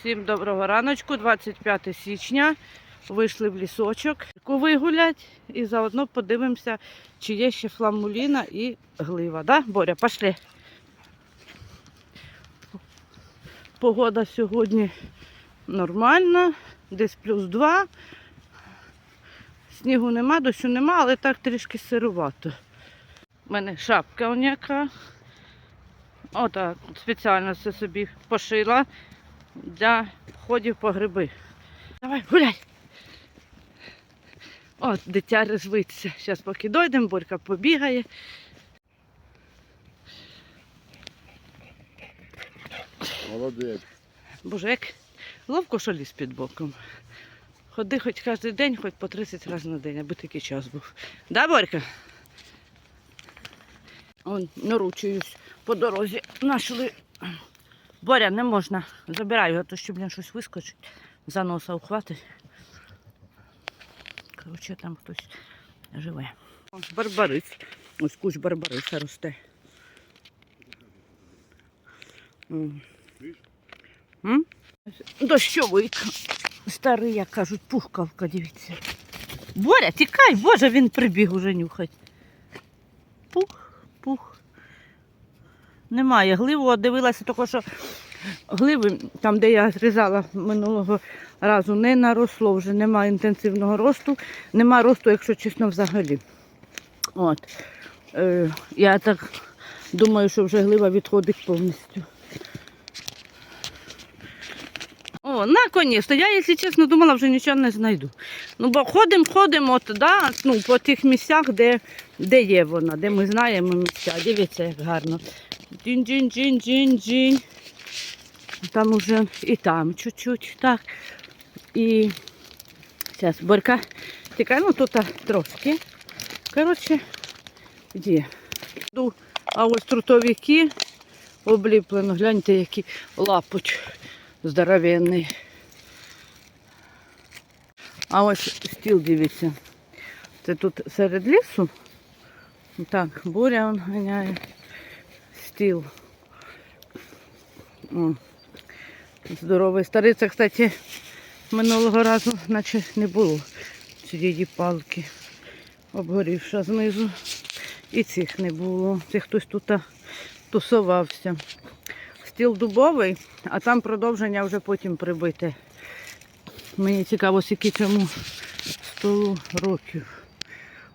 Всім доброго раночку, 25 січня. Вийшли в лісочок вигулять і заодно подивимося, чи є ще фламуліна і глива. Да, Боря, пошли. Погода сьогодні нормальна, десь плюс 2. Снігу нема, дощу нема, але так трішки сирувато. У мене шапка оняка. Отак, спеціально це собі пошила для ходів по гриби. Давай, гуляй. От, дитя резвиться. Зараз поки дойдемо, Борька побігає. Молодець. Боже, як ловко що ліс під боком. Ходи хоч кожен день, хоч по 30 разів на день, аби такий час був. Да, Борька? Он, наручуюсь по дорозі. Нашли. Боря, не можна. Забирай його, то що, блін, щось вискочить. За носа ухватить. Коротше, там хтось живе. Барбарис. Ось куч барбариса росте. М? Дощовик. Старий, як кажуть, пухкавка, дивіться. Боря, тікай, боже, він прибіг уже нюхать. Пух, пух. Немає гливу, дивилася тільки, що гливи, там, де я зрізала минулого разу, не наросло, вже немає інтенсивного росту, нема росту, якщо чесно, взагалі. От. Е, я так думаю, що вже глива відходить повністю. О, наконець-то. Я, якщо чесно, думала, вже нічого не знайду. Ну, бо ходимо, ходимо от, да, ну, по тих місцях, де, де є вона, де ми знаємо місця. Дивіться, як гарно. Джин-джин-джин-джин-джин. Там уже і там чуть-чуть, так. І зараз борька. Тікай, ну тут трошки. Коротше. Йду, А ось трутовики обліплено. Гляньте, які лапуть здоровенний. А ось стіл дивіться. Це тут серед лісу. Так, буря он ганяє. Стіл. Здоровий старий. Це, кстати, минулого разу наче не було цієї палки. Обгорівша знизу. І цих не було. Це хтось тут тусувався. Стіл дубовий, а там продовження вже потім прибите. Мені цікаво, скільки цьому столу років.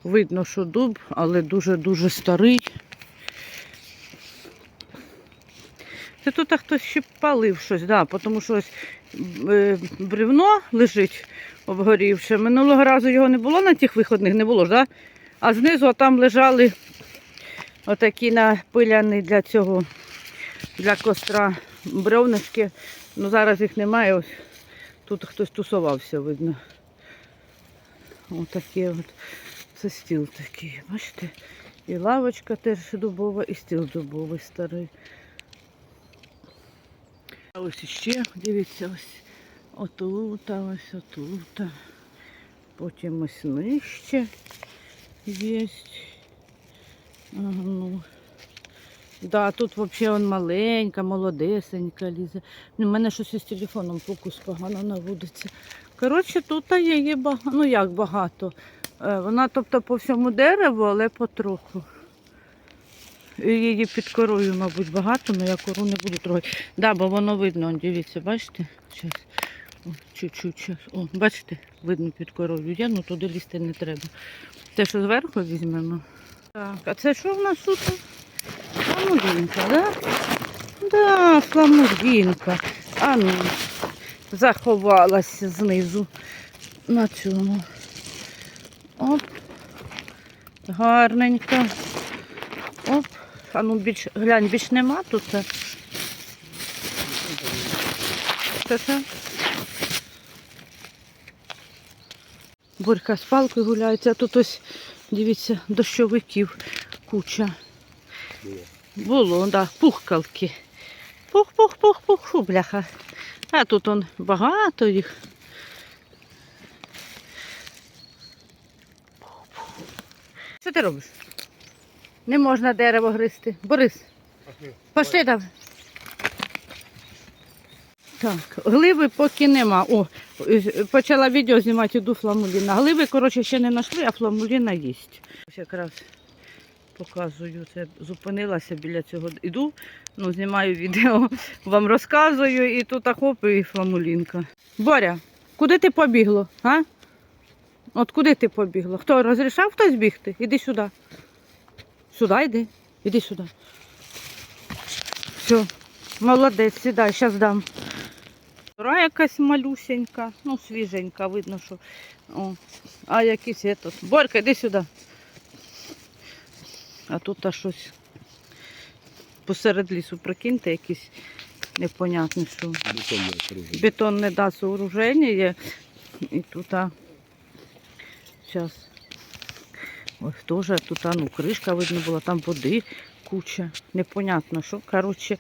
Видно, що дуб, але дуже-дуже старий. Це тут хтось ще палив щось, да, тому що ось е, бревно лежить обгорівше. Минулого разу його не було на тих виходних, не було ж, да? а знизу там лежали отакі напиляні для цього для костра бревнички. Ну зараз їх немає. Ось тут хтось тусувався, видно. Отакі от. Це стіл такий. Бачите? І лавочка теж дубова, і стіл дубовий старий. Ось іще, дивіться, ось отута, ось отута. Потім ось нижче є. Ага, ну. Да, тут взагалі он маленька, молодесенька лізе. У мене щось із телефоном фокус погано наводиться. Коротше, тут є багато. Ну як багато. Е, Вона, тобто, по всьому дереву, але потроху. Її під корою, мабуть, багато, але я кору не буду трогати. Да, бо воно видно, дивіться, бачите? О, чуть-чуть. О, бачите, видно під корою. Я, ну туди лізти не треба. Те, що зверху візьмемо. Так, а це що в нас тут? Фламурінка, да? Да, фламурінка. А ну, заховалася знизу на цьому. Оп. Гарненько. А ну більш, глянь, більш нема тут. Це це? Борька з палкою гуляється, а тут ось, дивіться, дощовиків куча. Було, да, пухкалки. Пух-пух-пух-пух, фу, бляха. А тут он багато їх. Що ти робиш? Не можна дерево гризти. Борис, пошли там. Так, гливи поки нема. О, почала відео знімати іду фламуліна. Гливи, коротше, ще не знайшли, а фламуліна є. Ось якраз показую це. Зупинилася біля цього. Іду, ну, знімаю відео, вам розказую, і тут хоп, і фламулінка. Боря, куди ти побігло? А? От куди ти побігла? Хто розрішав хтось бігти? Іди сюди. Сюди йди. Іди сюди. Все, молодець, сідай, зараз дам. Гора якась малюсенька, ну свіженька, видно, що. О, а якийсь этот. Борька, іди сюди. А тут та щось посеред лісу, прикиньте, якісь непонятне, що Бетонне бетонне да, сооруження є. І тут, а, зараз, ось теж тут, а, ну, кришка видно була, там води куча. Непонятно, що. Коротше,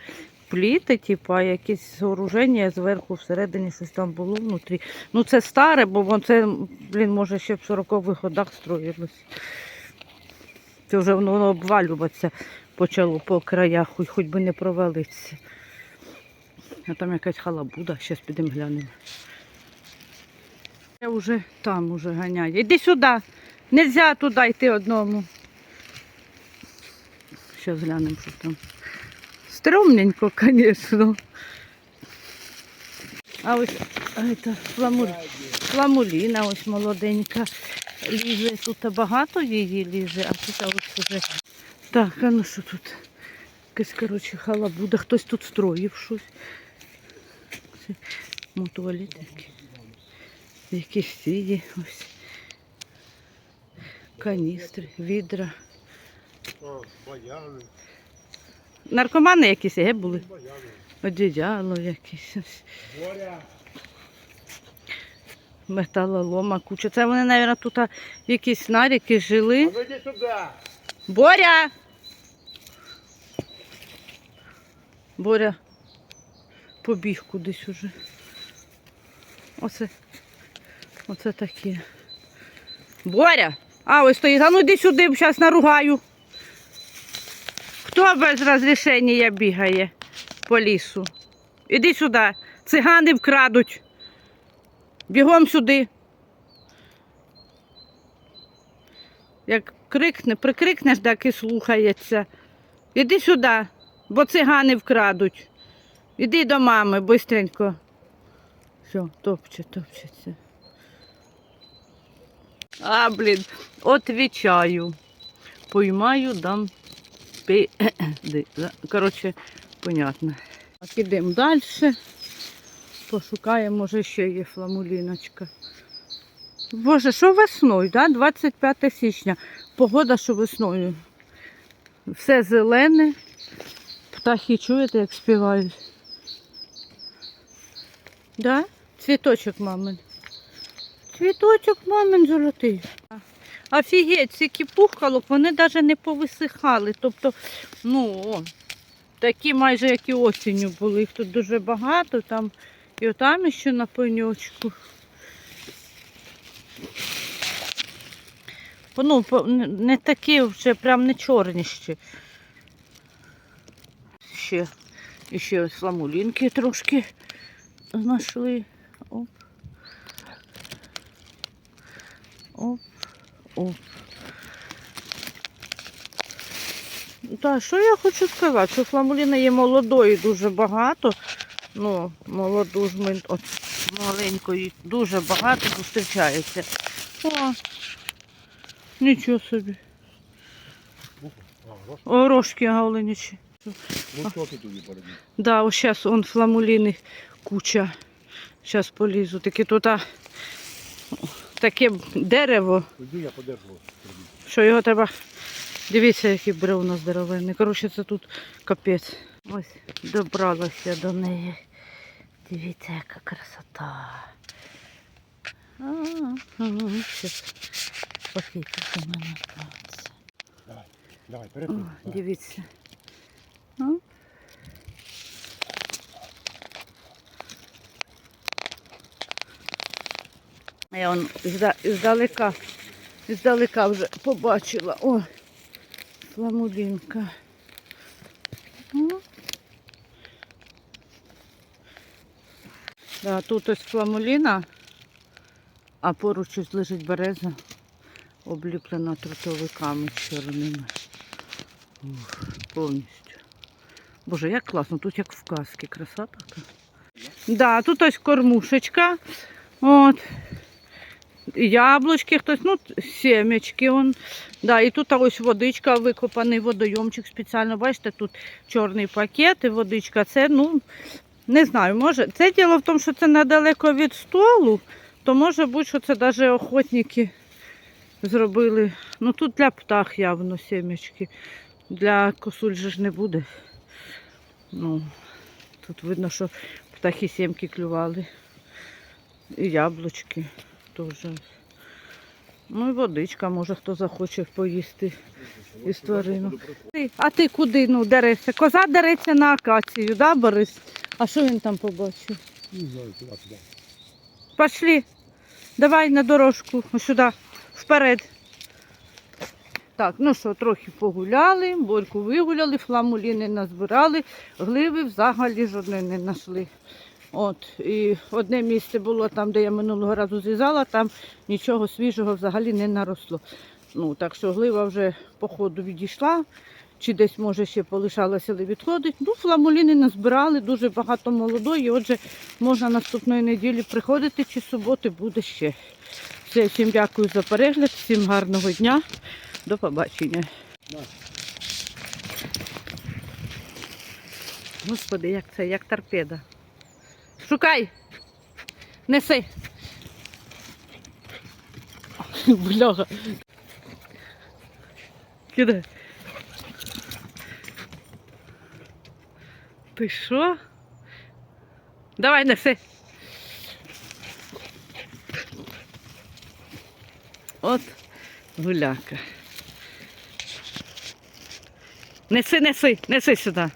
пліти, типу, а якісь сооруження зверху, всередині щось там було внутрі. Ну це старе, бо це, блін, може ще в 40-х годах строїлось. Це вже воно воно обвалюватися почало по краях, хоч, хоч би не провалитися. А там якась халабуда, зараз підемо глянемо. Я вже там уже ганяю. Іди сюди. Нельзя туди йти одному. Зараз глянемо, що там. Стромненько, звісно. А ось это, фламуль, фламуліна ось молоденька. Лізе. Тут багато її лізе, а тут ось уже. Так, а ну що тут? Якась, коротше, халабуда. Хтось тут строїв щось. Це який. Якісь сіді ось. Каністри, відра. Наркомани якісь є були. баяни. Одіяло. Боря. Металолома куча. Це вони, мабуть, тут якісь наріки жили. Ну. Боря! Боря побіг кудись уже. Оце, оце таке. Боря! А, ось стоїть. А ну йди сюди, зараз наругаю. Хто без розрішення бігає по лісу? Іди сюди. Цигани вкрадуть. Бігом сюди. Як крикне, прикрикнеш, так і слухається. Іди сюди, бо цигани вкрадуть. Іди до мами, бистренько. Все, топче, топчеться. А, блін, отвічаю. Поймаю, дам. Коротше, понятно. Так, ідемо далі. Пошукаємо, може ще є фламуліночка. Боже, що весною, да? 25 січня. Погода, що весною. Все зелене. Птахи чуєте, як співають. Да? Цвіточок мамин. Цвіточок мамин золотий. Офігеть, ці кіпухкалок, вони навіть не повисихали. Тобто, ну, о, такі майже як і осінню були. Їх тут дуже багато, там і отам ще на пеньочку. Ну, не- такі вже, прям не чорні ще. Ще, фламулінки трошки знайшли. Оп. Оп, оп. Так, що я хочу сказати, що фламуліна є молодої дуже багато. Ну, молоду ж ми от маленької дуже багато зустрічається. О, нічого собі. Орошки галеничі. Ну що ти? Да, ось зараз он фламуліни куча. Зараз полізу. Таке тут а, таке дерево, я подержу. що його треба. Дивіться, які бревна здоровенні. Коротше, це тут капець. Ось добралася до неї. Дивіться, яка красота. Щас похитити у мене. Давай, давай, О, дивіться. Я он здалека, здалека вже побачила. О, фламулінка. О. Да, тут ось фламуліна, а поруч ось лежить береза, обліплена трутовиками чорними. Ух, повністю. Боже, як класно, тут як в казці, краса така. Да, тут ось кормушечка. От. Яблучки, хтось, ну, сімечки. Он. Да, і тут ось водичка, викопаний водойомчик спеціально. Бачите, тут чорний пакет і водичка. Це, ну, не знаю, може. Це діло в тому, що це недалеко від столу, то може бути, що це навіть охотники зробили. Ну тут для птах явно сімечки. Для косуль же ж не буде. Ну, тут видно, що птахи сімки клювали. І яблучки теж. Ну і водичка, може хто захоче поїсти із тваринок. Ти- А ти куди ну, дерешся? Коза дереться на акацію, да, Борис? А що він там побачив? Не знаю, куди туди. Пошли. Давай на дорожку, сюди, вперед. Так, ну що, трохи погуляли, борьку вигуляли, фламуліни назбирали, гливи взагалі жодної не знайшли. От, і одне місце було там, де я минулого разу зрізала, там нічого свіжого взагалі не наросло. Ну, так що глива вже по ходу відійшла, чи десь, може, ще полишалася, але відходить. Ну, фламуліни назбирали, дуже багато молодої, отже, можна наступної неділі приходити чи суботи буде ще. Все, всім дякую за перегляд, всім гарного дня. До побачення. Господи, як це, як торпеда. Шукай. Неси. Бляха. Кидай. Ти що? Давай неси. От гуляка. Неси, неси, неси сюди.